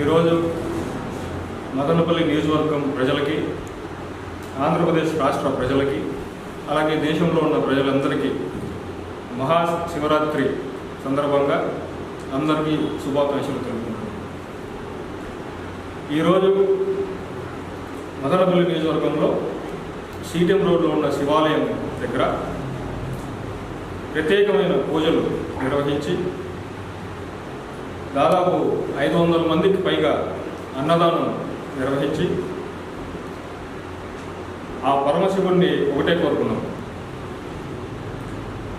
ఈరోజు మదనపల్లి నియోజకవర్గం ప్రజలకి ఆంధ్రప్రదేశ్ రాష్ట్ర ప్రజలకి అలాగే దేశంలో ఉన్న ప్రజలందరికీ మహా శివరాత్రి సందర్భంగా అందరికీ శుభాకాంక్షలు తెలుపుతున్నాను. ఈరోజు మదనపల్లి నియోజకవర్గంలో సీటెం రోడ్లో ఉన్న శివాలయం దగ్గర ప్రత్యేకమైన పూజలు నిర్వహించి దాదాపు ఐదు వందల మందికి పైగా అన్నదానం నిర్వహించి ఆ పరమశివుణ్ణి ఒకటే కోరుకున్నాం.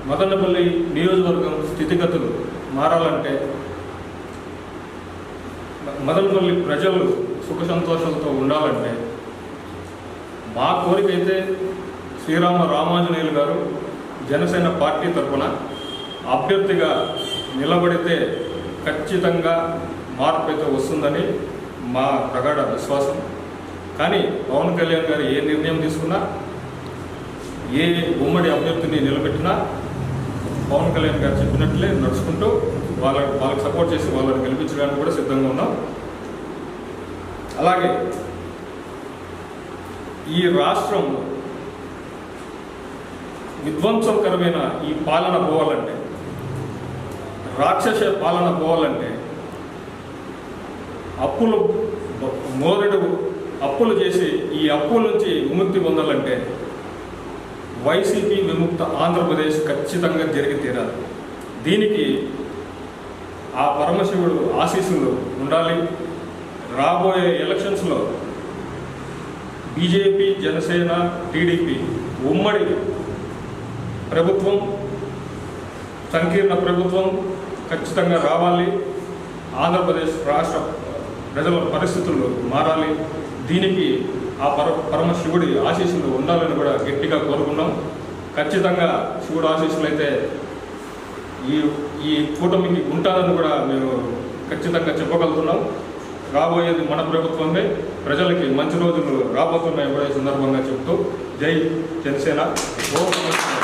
మదనపల్లి నియోజకవర్గం స్థితిగతులు మారాలంటే మదనపల్లి ప్రజలు సుఖ సంతోషాలతో ఉండాలంటే మా కోరిక అయితే శ్రీరామ రామాంజనేయులు గారు జనసేన పార్టీ తరఫున అభ్యర్థిగా నిలబడితే ఖచ్చితంగా మార్పు అయితే వస్తుందని మా ప్రగాఢ విశ్వాసం. కానీ పవన్ కళ్యాణ్ గారు ఏ నిర్ణయం తీసుకున్నా ఏ ఉమ్మడి అభ్యర్థిని నిలబెట్టినా పవన్ కళ్యాణ్ గారు చెప్పినట్లే నడుచుకుంటూ వాళ్ళ వాళ్ళకి సపోర్ట్ చేసి వాళ్ళని గెలిపించడానికి కూడా సిద్ధంగా ఉన్నాం. అలాగే ఈ రాష్ట్రం విధ్వంసకరమైన ఈ పాలన పోవాలంటే రాక్షస పాలన పోవాలంటే అప్పులు మోరడు అప్పులు చేసి ఈ అప్పుల నుంచి విముక్తి పొందాలంటే వైసీపీ విముక్త ఆంధ్రప్రదేశ్ ఖచ్చితంగా జరిగి తీరాలి. దీనికి ఆ పరమశివుడు ఆశీస్సులు ఉండాలి. రాబోయే ఎలక్షన్స్లో బీజేపీ జనసేన టీడీపీ ఉమ్మడి ప్రభుత్వం సంకీర్ణ ప్రభుత్వం ఖచ్చితంగా రావాలి. ఆంధ్రప్రదేశ్ రాష్ట్ర ప్రజల పరిస్థితులు మారాలి. దీనికి ఆ పర పరమశివుడి ఆశీస్సులు ఉండాలని కూడా గట్టిగా కోరుకున్నాం. ఖచ్చితంగా శివుడు ఆశీస్సులు అయితే ఈ ఈ కూటమికి ఉంటారని కూడా మేము ఖచ్చితంగా చెప్పగలుగుతున్నాం. రాబోయేది మన ప్రభుత్వమే. ప్రజలకి మంచి రోజులు రాబోతున్నాయి కూడా సందర్భంగా చెప్తూ జై జనసేన. ఓ